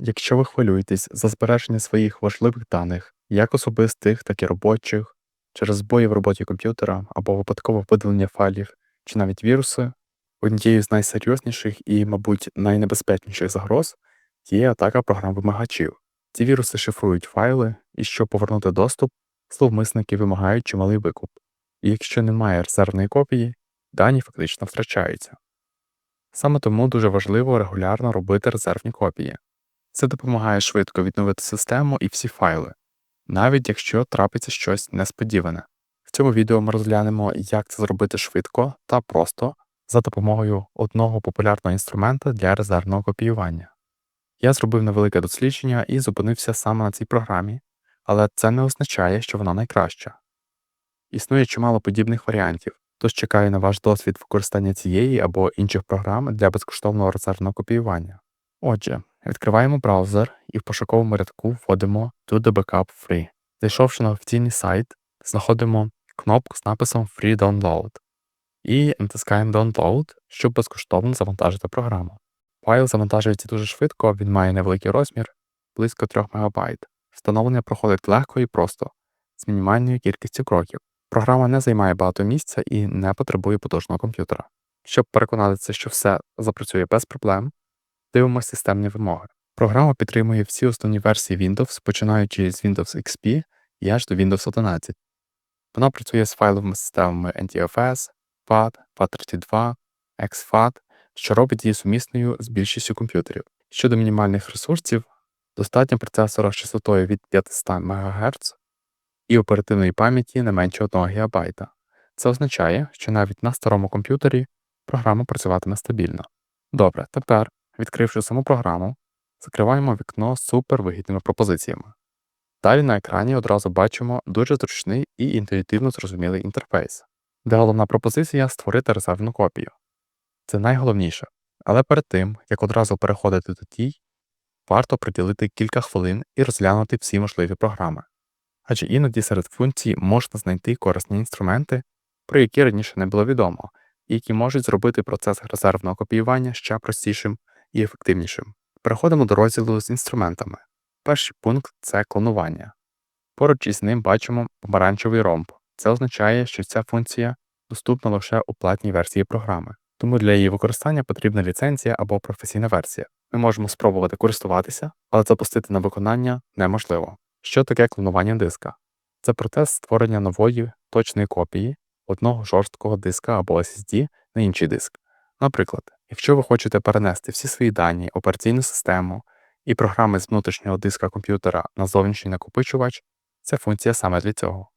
Якщо ви хвилюєтесь за збереження своїх важливих даних, як особистих, так і робочих, через збої в роботі комп'ютера або випадкове видалення файлів чи навіть віруси, однією з найсерйозніших і, мабуть, найнебезпечніших загроз є атака програм вимагачів. Ці віруси шифрують файли, і щоб повернути доступ, зловмисники вимагають чималий викуп. І якщо немає резервної копії, дані фактично втрачаються. Саме тому дуже важливо регулярно робити резервні копії. Це допомагає швидко відновити систему і всі файли, навіть якщо трапиться щось несподіване. В цьому відео ми розглянемо, як це зробити швидко та просто за допомогою одного популярного інструмента для резервного копіювання. Я зробив невелике дослідження і зупинився саме на цій програмі, але це не означає, що вона найкраща. Існує чимало подібних варіантів, тож чекаю на ваш досвід використання цієї або інших програм для безкоштовного резервного копіювання. Отже, відкриваємо браузер і в пошуковому рядку вводимо to the backup free. Зайшовши на офіційний сайт, знаходимо кнопку з написом Free Download і натискаємо Download, щоб безкоштовно завантажити програму. Файл завантажується дуже швидко, він має невеликий розмір близько 3 МБ. Встановлення проходить легко і просто, з мінімальною кількістю кроків. Програма не займає багато місця і не потребує потужного комп'ютера. Щоб переконатися, що все запрацює без проблем, дивимося системні вимоги. Програма підтримує всі основні версії Windows, починаючи з Windows XP і аж до Windows 11. Вона працює з файловими системами NTFS, FAT, FAT32, XFAT, що робить її сумісною з більшістю комп'ютерів. Щодо мінімальних ресурсів, достатньо процесора з частотою від 500 МГц і оперативної пам'яті не менше 1 ГБ. Це означає, що навіть на старому комп'ютері програма працюватиме стабільно. Добре, тепер, відкривши саму програму, закриваємо вікно з супервигідними пропозиціями. Далі на екрані одразу бачимо дуже зручний і інтуїтивно зрозумілий інтерфейс, де головна пропозиція створити резервну копію. Це найголовніше. Але перед тим, як одразу переходити до тій, варто приділити кілька хвилин і розглянути всі можливі програми. Адже іноді серед функцій можна знайти корисні інструменти, про які раніше не було відомо, і які можуть зробити процес резервного копіювання ще простішим і ефективнішим. Переходимо до розділу з інструментами. Перший пункт це клонування. Поруч із ним бачимо помаранчевий ромб. Це означає, що ця функція доступна лише у платній версії програми, тому для її використання потрібна ліцензія або професійна версія. Ми можемо спробувати користуватися, але запустити на виконання неможливо. Що таке клонування диска? Це процес створення нової точної копії одного жорсткого диска або SSD на інший диск. Наприклад, якщо ви хочете перенести всі свої дані, операційну систему і програми з внутрішнього диска комп'ютера на зовнішній накопичувач, ця функція саме для цього.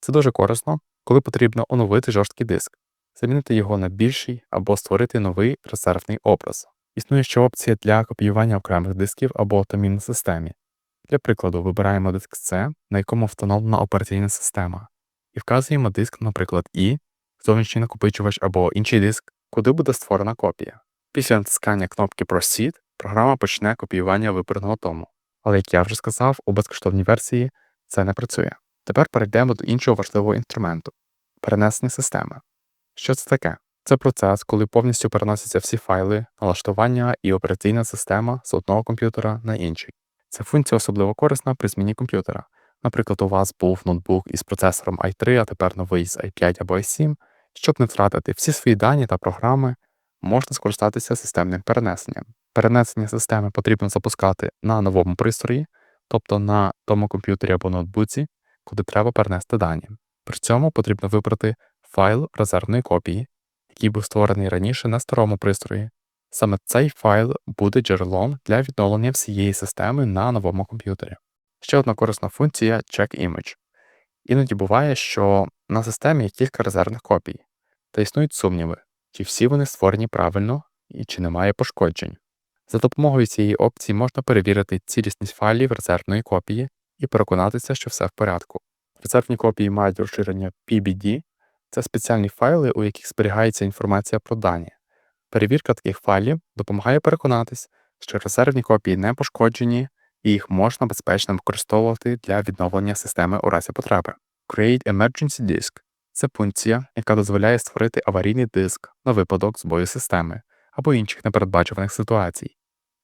Це дуже корисно, коли потрібно оновити жорсткий диск, замінити його на більший або створити новий резервний образ. Існує ще опція для копіювання окремих дисків або тамін на системі. Для прикладу, вибираємо диск C, на якому встановлена операційна система, і вказуємо диск, наприклад, I, зовнішній накопичувач або інший диск, куди буде створена копія. Після натискання кнопки Proceed програма почне копіювання вибраного тому. Але, як я вже сказав, у безкоштовній версії це не працює. Тепер перейдемо до іншого важливого інструменту перенесення системи. Що це таке? Це процес, коли повністю переносяться всі файли, налаштування і операційна система з одного комп'ютера на інший. Ця функція особливо корисна при зміні комп'ютера. Наприклад, у вас був ноутбук із процесором i3, а тепер новий з i5 або i7. Щоб не втратити всі свої дані та програми, можна скористатися системним перенесенням. Перенесення системи потрібно запускати на новому пристрої, тобто на тому комп'ютері або ноутбуці, куди треба перенести дані. При цьому потрібно вибрати файл резервної копії, який був створений раніше на старому пристрої. Саме цей файл буде джерелом для відновлення всієї системи на новому комп'ютері. Ще одна корисна функція Check Image. Іноді буває, що на системі є кілька резервних копій, та існують сумніви, чи всі вони створені правильно і чи немає пошкоджень. За допомогою цієї опції можна перевірити цілісність файлів резервної копії і переконатися, що все в порядку. Резервні копії мають розширення PBD це спеціальні файли, у яких зберігається інформація про дані. Перевірка таких файлів допомагає переконатись, що резервні копії не пошкоджені і їх можна безпечно використовувати для відновлення системи у разі потреби. Create Emergency Disk це функція, яка дозволяє створити аварійний диск на випадок збою системи або інших непередбачуваних ситуацій.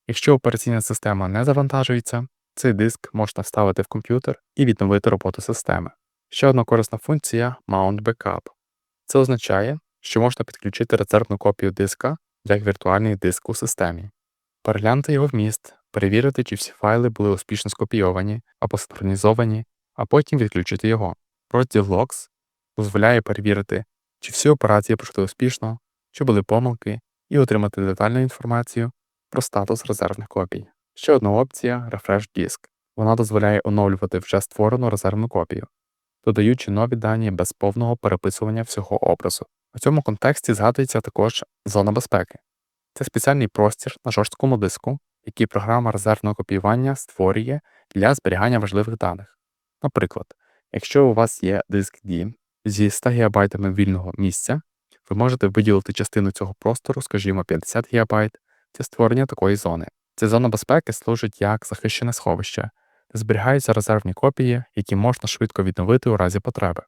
Якщо операційна система не завантажується, цей диск можна вставити в комп'ютер і відновити роботу системи. Ще одна корисна функція Mount Backup. Це означає, що можна підключити резервну копію диска як віртуальний диск у системі, переглянути його вміст, перевірити, чи всі файли були успішно скопійовані або синхронізовані, а потім відключити його. Розділ Logs дозволяє перевірити, чи всі операції пройшли успішно, чи були помилки, і отримати детальну інформацію про статус резервних копій. Ще одна опція Refresh Disk. Вона дозволяє оновлювати вже створену резервну копію, додаючи нові дані без повного переписування всього образу. У цьому контексті згадується також зона безпеки. Це спеціальний простір на жорсткому диску, який програма резервного копіювання створює для зберігання важливих даних. Наприклад, якщо у вас є диск D зі 100 ГБ вільного місця, ви можете виділити частину цього простору, скажімо, 50 ГБ, для створення такої зони. Ця зона безпеки служить як захищене сховище, де зберігаються резервні копії, які можна швидко відновити у разі потреби.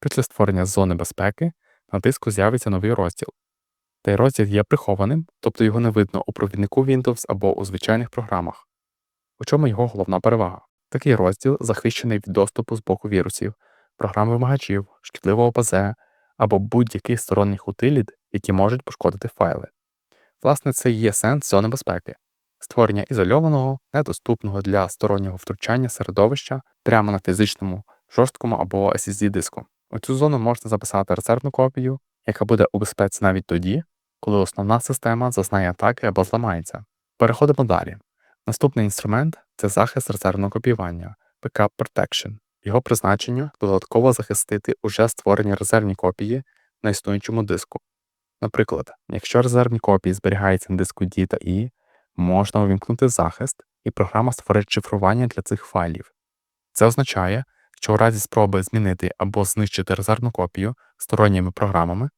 Після створення зони безпеки на диску з'явиться новий розділ. Цей розділ є прихованим, тобто його не видно у провіднику Windows або у звичайних програмах. У чому його головна перевага? Такий розділ захищений від доступу з боку вірусів, програм вимагачів, шкідливого ПЗ або будь-яких сторонніх утиліт, які можуть пошкодити файли. Власне, це і є сенс зони безпеки створення ізольованого, недоступного для стороннього втручання середовища прямо на фізичному, жорсткому або SSD диску. У цю зону можна записати резервну копію, яка буде у безпеці навіть тоді, коли основна система зазнає атаки або зламається. Переходимо далі. Наступний інструмент це захист резервного копіювання Backup Protection. Його призначення додатково захистити уже створені резервні копії на існуючому диску. Наприклад, якщо резервні копії зберігаються на диску D та E, можна увімкнути захист, і програма створить шифрування для цих файлів. Це означає, що у разі спроби змінити або знищити резервну копію сторонніми програмами,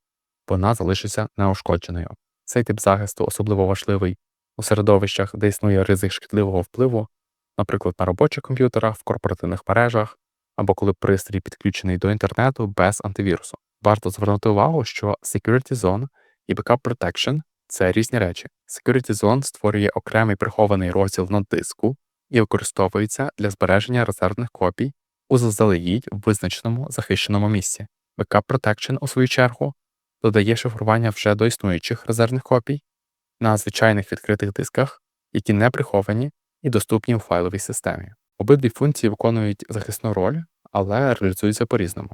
вона залишиться неушкодженою. Цей тип захисту особливо важливий у середовищах, де існує ризик шкідливого впливу, наприклад, на робочих комп'ютерах, в корпоративних мережах або коли пристрій підключений до інтернету без антивірусу. Варто звернути увагу, що Security Zone і Backup Protection це різні речі. Security Zone створює окремий прихований розділ на диску і використовується для збереження резервних копій у заздалегідь визначеному захищеному місці. Backup Protection, у свою чергу, додає шифрування вже до існуючих резервних копій на звичайних відкритих дисках, які не приховані і доступні у файловій системі. Обидві функції виконують захисну роль, але реалізуються по-різному.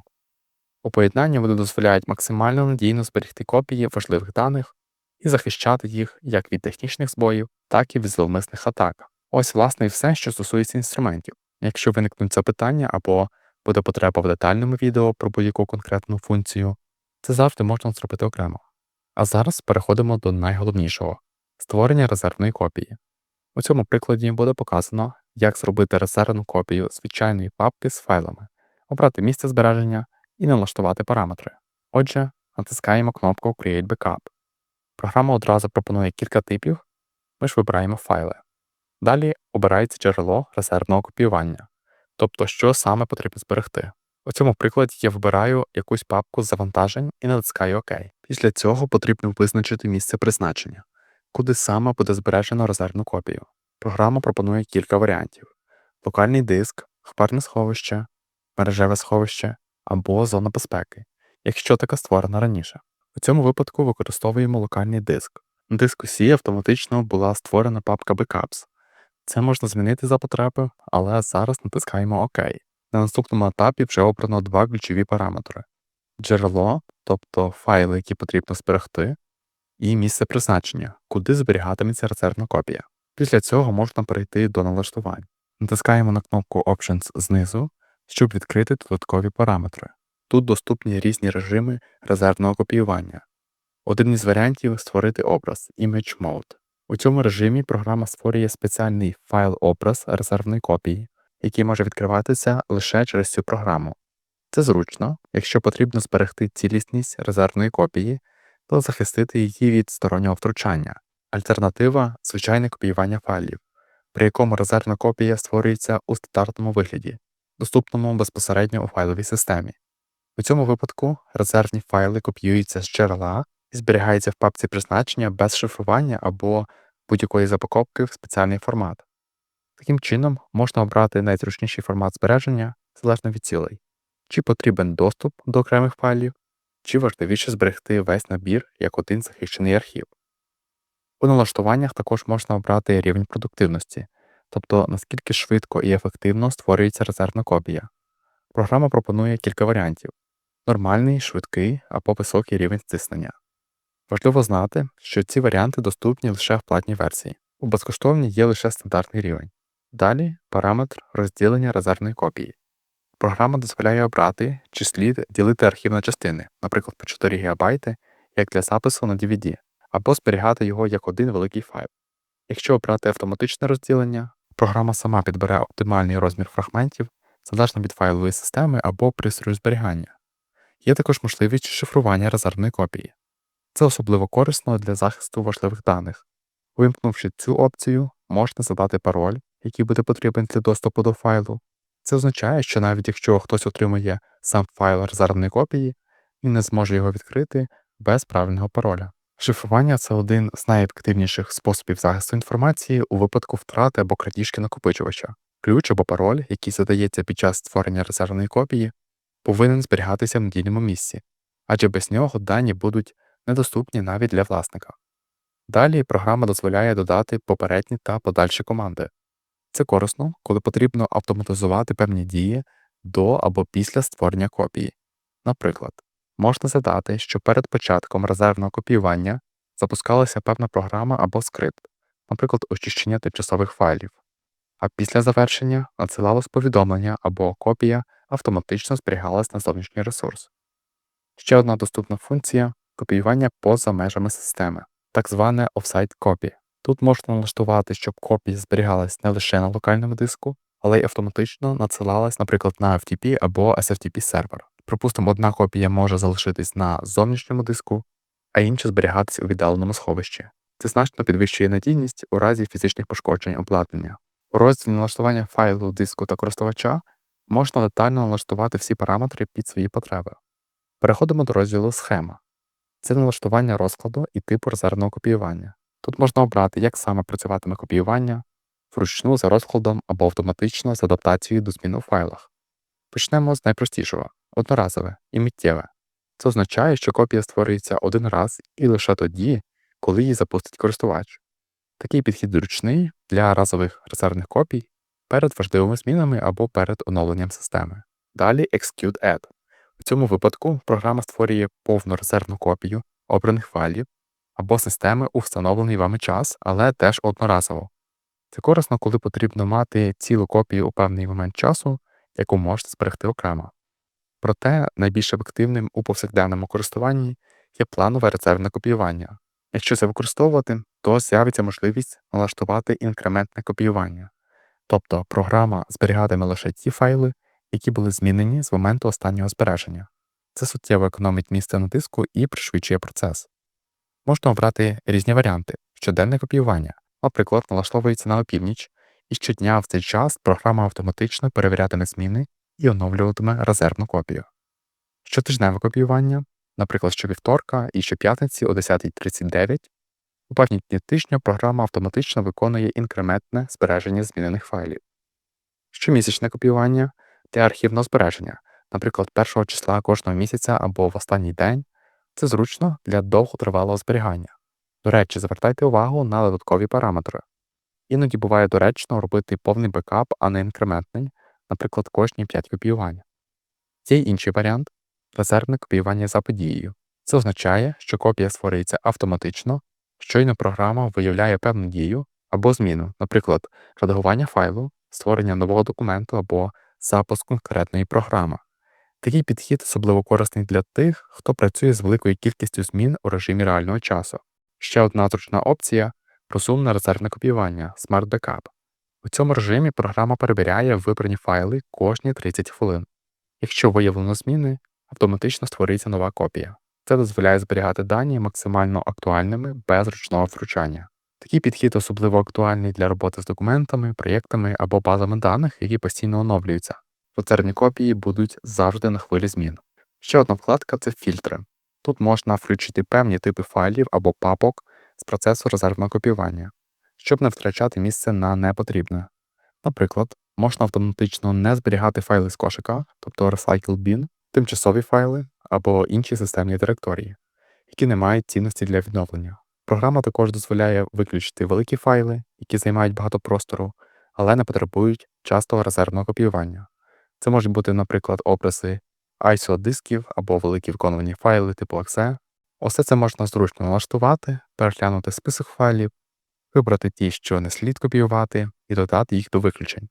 У поєднанні вони дозволяють максимально надійно зберегти копії важливих даних і захищати їх як від технічних збоїв, так і від зловмисних атак. Ось, власне, і все, що стосується інструментів. Якщо виникнуть запитання або буде потреба в детальному відео про будь-яку конкретну функцію, це завжди можна зробити окремо. А зараз переходимо до найголовнішого створення резервної копії. У цьому прикладі буде показано, як зробити резервну копію звичайної папки з файлами, обрати місце збереження і налаштувати параметри. Отже, натискаємо кнопку Create Backup. Програма одразу пропонує кілька типів, ми ж вибираємо файли. Далі обирається джерело резервного копіювання, тобто що саме потрібно зберегти. У цьому прикладі я вибираю якусь папку з завантажень і натискаю ОК. Після цього потрібно визначити місце призначення, куди саме буде збережено резервну копію. Програма пропонує кілька варіантів: локальний диск, хмарне сховище, мережеве сховище або зона безпеки, якщо така створена раніше. У цьому випадку використовуємо локальний диск. На диску C автоматично була створена папка Backups. Це можна змінити за потреби, але зараз натискаємо ОК. На наступному етапі вже обрано два ключові параметри: джерело, тобто файли, які потрібно зберегти, і місце призначення, куди зберігатиметься резервна копія. Після цього можна перейти до налаштувань. Натискаємо на кнопку Options знизу, щоб відкрити додаткові параметри. Тут доступні різні режими резервного копіювання. Один із варіантів створити образ Image Mode. У цьому режимі програма створює спеціальний файл-образ резервної копії, який може відкриватися лише через цю програму. Це зручно, якщо потрібно зберегти цілісність резервної копії, то захистити її від стороннього втручання. Альтернатива звичайне копіювання файлів, при якому резервна копія створюється у стандартному вигляді, доступному безпосередньо у файловій системі. У цьому випадку резервні файли копіюються з джерела і зберігаються в папці призначення без шифрування або будь-якої запаковки в спеціальний формат. Таким чином, можна обрати найзручніший формат збереження залежно від цілей, чи потрібен доступ до окремих файлів, чи важливіше зберегти весь набір як один захищений архів. У налаштуваннях також можна обрати рівень продуктивності, тобто наскільки швидко і ефективно створюється резервна копія. Програма пропонує кілька варіантів нормальний, швидкий або високий рівень стиснення. Важливо знати, що ці варіанти доступні лише в платній версії. У безкоштовній є лише стандартний рівень. Далі параметр розділення резервної копії. Програма дозволяє обрати, чи слід ділити архів на частини, наприклад, по 4 ГБ, як для запису на DVD, або зберігати його як один великий файл. Якщо обрати автоматичне розділення, програма сама підбере оптимальний розмір фрагментів залежно від файлової системи або пристрою зберігання. Є також можливість шифрування резервної копії. Це особливо корисно для захисту важливих даних. Вимкнувши цю опцію, можна задати пароль, який буде потрібен для доступу до файлу. Це означає, що навіть якщо хтось отримує сам файл резервної копії, він не зможе його відкрити без правильного пароля. Шифрування це один з найефективніших способів захисту інформації у випадку втрати або крадіжки накопичувача. Ключ або пароль, який задається під час створення резервної копії, повинен зберігатися в надійному місці, адже без нього дані будуть недоступні навіть для власника. Далі програма дозволяє додати попередні та подальші команди. Це корисно, коли потрібно автоматизувати певні дії до або після створення копії. Наприклад, можна задати, що перед початком резервного копіювання запускалася певна програма або скрипт, наприклад, очищення тимчасових файлів, а після завершення надсилалось повідомлення або копія автоматично зберігалась на зовнішній ресурс. Ще одна доступна функція копіювання поза межами системи, так зване offsite copy. Тут можна налаштувати, щоб копія зберігалась не лише на локальному диску, але й автоматично надсилалась, наприклад, на FTP або SFTP сервер. Припустимо, одна копія може залишитись на зовнішньому диску, а інша зберігатись у віддаленому сховищі. Це значно підвищує надійність у разі фізичних пошкоджень обладнання. У розділі налаштування файлу, диску та користувача можна детально налаштувати всі параметри під свої потреби. Переходимо до розділу Схема. Це налаштування розкладу і типу резервного копіювання. Тут можна обрати, як саме працюватиме копіювання, вручну за розкладом або автоматично з адаптацією до змін у файлах. Почнемо з найпростішого одноразове і миттєве. Це означає, що копія створюється один раз і лише тоді, коли її запустить користувач. Такий підхід зручний для разових резервних копій перед важливими змінами або перед оновленням системи. Далі Execute Add. У цьому випадку програма створює повну резервну копію обраних файлів або системи у встановлений вами час, але теж одноразово. Це корисно, коли потрібно мати цілу копію у певний момент часу, яку можете зберегти окремо. Проте найбільш ефективним у повсякденному користуванні є планове резервне копіювання. Якщо це використовувати, то з'явиться можливість налаштувати інкрементне копіювання, тобто програма зберігатиме лише ті файли, які були змінені з моменту останнього збереження. Це суттєво економить місце на диску і пришвидшує процес. Можна обрати різні варіанти щоденне копіювання, наприклад, налаштовується на опівніч, і щодня в цей час програма автоматично перевірятиме зміни і оновлюватиме резервну копію. Щотижневе копіювання, наприклад, щовівторка і щоп'ятниці о 10.39, у певні дні тижня програма автоматично виконує інкрементне збереження змінених файлів. Щомісячне копіювання для архівного збереження, наприклад, першого числа кожного місяця або в останній день, це зручно для довготривалого зберігання. До речі, звертайте увагу на додаткові параметри. Іноді буває доречно робити повний бекап, а не інкрементний, наприклад, кожні 5 копіювань. Є й інший варіант резервне копіювання за подією. Це означає, що копія створюється автоматично, щойно програма виявляє певну дію або зміну, наприклад, редагування файлу, створення нового документу або запуск конкретної програми. Такий підхід особливо корисний для тих, хто працює з великою кількістю змін у режимі реального часу. Ще одна зручна опція розумне резервне копіювання Smart Backup. У цьому режимі програма перевіряє вибрані файли кожні 30 хвилин. Якщо виявлено зміни, автоматично створюється нова копія. Це дозволяє зберігати дані максимально актуальними без ручного втручання. Такий підхід особливо актуальний для роботи з документами, проєктами або базами даних, які постійно оновлюються. Резервні копії будуть завжди на хвилі змін. Ще одна вкладка це фільтри. Тут можна включити певні типи файлів або папок з процесу резервного копіювання. щоб не втрачати місце на непотрібне. Наприклад, можна автоматично не зберігати файли з кошика, тобто Recycle Bin, тимчасові файли або інші системні директорії, які не мають цінності для відновлення. Програма також дозволяє виключити великі файли, які займають багато простору, але не потребують частого резервного копіювання. Це можуть бути, наприклад, образи ISO дисків або великі виконувані файли типу .exe. Усе це можна зручно налаштувати, переглянути список файлів, вибрати ті, що не слід копіювати, і додати їх до виключень.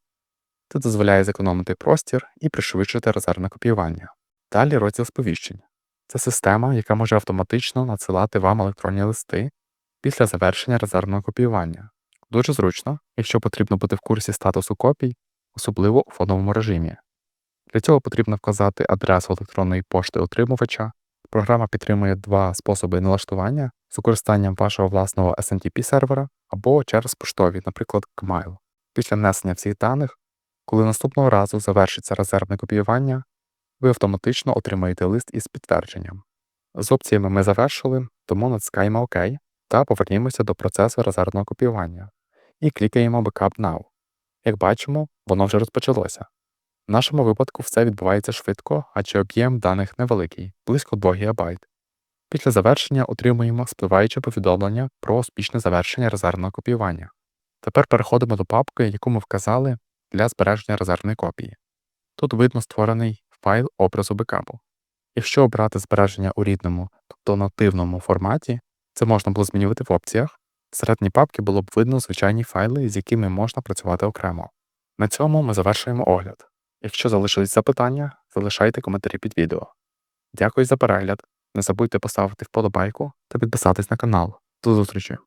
Це дозволяє зекономити простір і пришвидшити резервне копіювання. Далі розділ сповіщень. Це система, яка може автоматично надсилати вам електронні листи після завершення резервного копіювання. Дуже зручно, якщо потрібно бути в курсі статусу копій, особливо у фоновому режимі. Для цього потрібно вказати адресу електронної пошти отримувача. Програма підтримує два способи налаштування з використанням вашого власного SMTP сервера або через поштові, наприклад, Gmail. Після внесення всіх даних, коли наступного разу завершиться резервне копіювання, ви автоматично отримаєте лист із підтвердженням. З опціями ми завершили, тому натискаємо ОК та повернімося до процесу резервного копіювання і клікаємо Backup Now. Як бачимо, воно вже розпочалося. В нашому випадку все відбувається швидко, адже об'єм даних невеликий, близько 2 ГБ. Після завершення отримуємо спливаюче повідомлення про успішне завершення резервного копіювання. Тепер переходимо до папки, яку ми вказали для збереження резервної копії. Тут видно створений файл образу бекапу. Якщо обрати збереження у рідному, тобто нативному форматі, це можна було змінювати в опціях. Всередині папки було б видно звичайні файли, з якими можна працювати окремо. На цьому ми завершуємо огляд. Якщо залишились запитання, залишайте коментарі під відео. Дякую за перегляд. Не забудьте поставити вподобайку та підписатись на канал. До зустрічі!